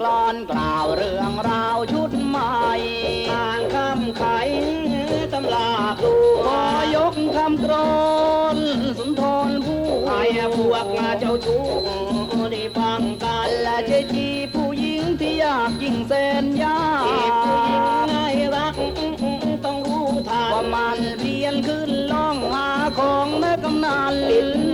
กลอนกล่าวเรื่องราวชุดใหม่ทางคำไขตำลาครูอยกคำกรนสุนทรผู้ไอ้พวกมาเจ้าชู้ได้ฟังกันและเจจีผู้หญิงที่ยากยิ่งแสนยากผู้หญิงง่ายรักต้องรู้ทานว่ามันเพียนขึ้นล่องหาของแม่กำนานลิ้น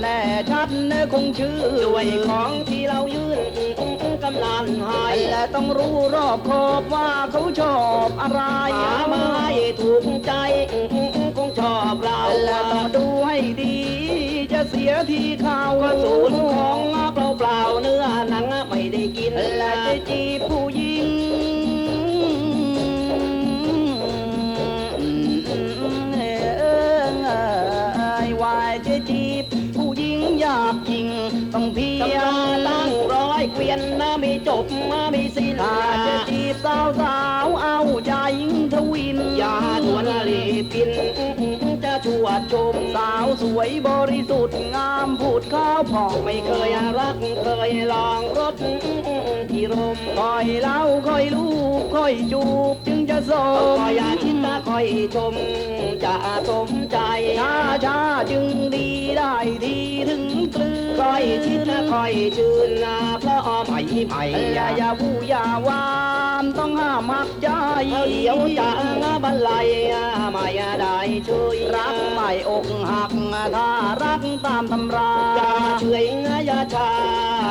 แน่ชัดแน่คงชื่อด้วยของที่เรายื่นกำนันให้และต้องรู้รอบขอบว่าเขาชอบอะไรหามาให้ถูกใจคงชอบเราและต้องดูให้ดี จะเสียทีข่าวกระสุนของเปล่าเปล่าๆเนื้อหนังไม่ได้กินและจะจีบผู้หญิง ต้องเพียงตั้งร้อยเกวียนนะไม่จบมาไม่สิ้นถ้าจะจีบสาวสาวเอาใจทวินอย่าทวนลีปินจะชวดชมสาวสวยบริสุทธิ์งามพูดข้าวผ่องไม่เคยรักเคยลองรถ ที่รมคอยเล่าคอยลูกคอยจูบจึงจะสมคอยอาชิตาคอยชม จะสมใจช้าช้าจึงดีได้ดีถึงกลืนคอยชิดคอยชื่นนาเพราะไม่ไม่อย่าอย่าวูอย่าวา มต้องห้ามหักใจเดี๋ยวจะบันไลไม่ได้ช่วยรักไม่อกหักถ้ารักตามตำราอย่าเฉยอย่าชา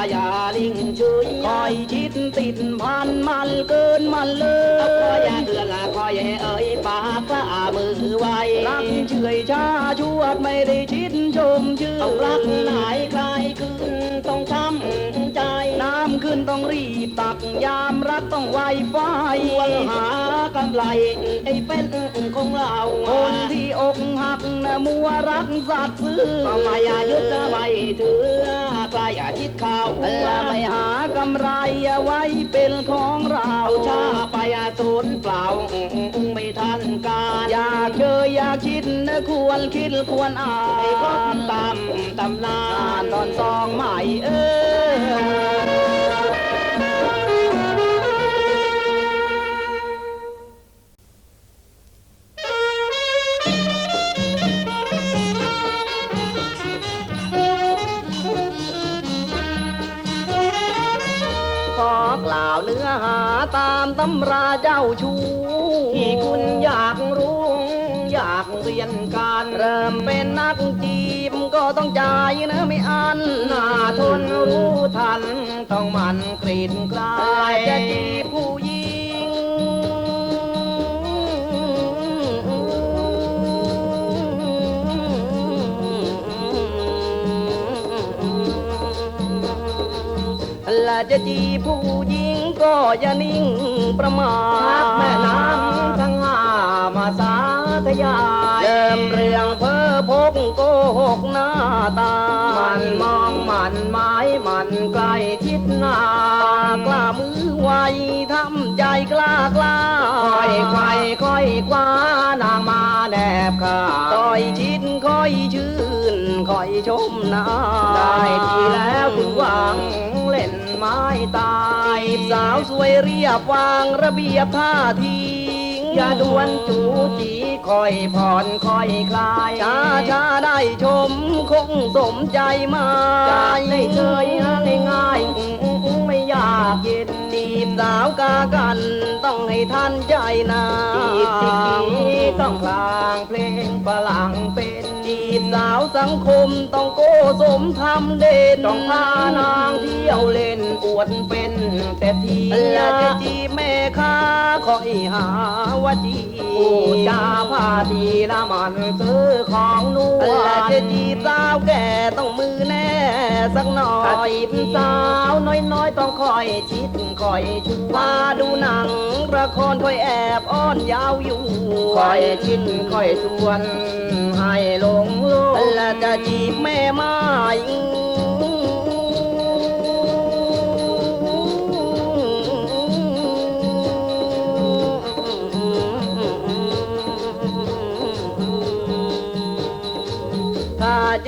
อย่าลิงเฉยคอยชิดติดพันมันเกินมันเลยคอยอย่าเดือนละคอยเอ่ยปากกล้ามือไวรักเฉยชาชวดไม่ได้ชิดชมชื่อรักหลา ขึ้นต้องรีบตักยามรักต้องไวไฟวันหากำไรไอ้เป็นของเราคนที่อกหักนะมัวรักสัตว์ซื้อไม่อายุจะไม่ถือใกล้อาทิตย์เขาและไม่หากำไรไว้เป็นของเราชาไปอาสูญเปล่าไม่ทันการอยากเจออยากคิดนะควรคิดควรอ่านก็ตามตำนานตอนซองใหม่เออ กล่าวเนื้อหาตามตำราเจ้าชูที่คุณอยากรู้อยากเรียนการเริ่มเป็นนักจีบก็ต้องจ่ายนะไม่อันหน้าทนรู้ทัน ต้องหมันกรีดกลายจะจีบ จะจีผู้หญิงก็อย่านิ่งประมาทแม่น้ำทั้งห้ามาสาธยายเริ่มเรื่องเพ้อพกโกหกหน้าตา มันมองมันหมายมันใกล้ชิดหน้ากล้ามือไวทำใจกล้ากล้าค่อยไขว่ค่อยคว้านางมาแนบข้าค่อยชิดค่อยชื่นค่อยชมหน้าได้ทีแล้วคุณหวัง เล่นไม้ตายสาวสวยเรียบวางระเบียบท่าทีอย่าดวนจูจีคอยผ่อนคอยคลายช้าช้าได้ชมคงสมใจมาได้เฉยง่ายๆไม่อยากเย็นจีบสาวกากัน ต้องให้ท่านใจนาจีบจีต้องคลางเพลงฝรั่งเป็นจีบสาวสังคมต้องโกสมทำเด่นต้องพานางเที่ยวเล่นอวดเป็นแต่ทีและจะจีแม่ค้าคอยหาวจีพูดจาพาทีละมันซื้อของนวลและจะจีสาวแก่ต้องมือแน่สักหน่อยจีบสาวน้อยๆต้องคอยชิดคอยชูมาดูหนังละครคอยแอบอ้อนยาวอยู่คอยชิดคอยชวนให้หลงโลกและจะจีบแม่ไม้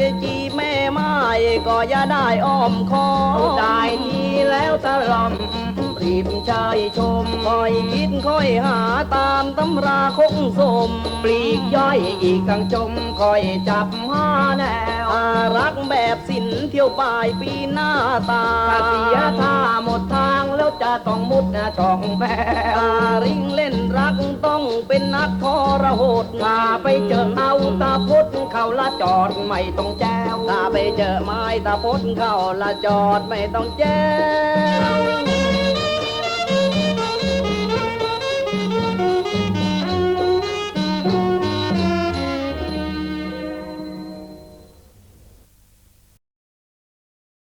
จะจีบแม่ไม้ก็อย่าได้อ้อมคอได้ทีแล้วตะลอมรีจีบชายชมคอยคิดคอยหาตามตำราคงสม ปลีกย่อยอีกกังจมคอยจับหาแนวอารักแบบสินเที่ยวปลายปีหน้าตาถ้าเสียท่าหมดทางแล้วจะต้องมุดช่องแพวอาริงเล่นรักต้องเป็นนักทรหดถ้าไปเจอเอาตาพด เขาละจอดไม่ต้องแจ้วถ้าไปเจอไม้ตาพดเขาละจอดไม่ต้องแจ้ว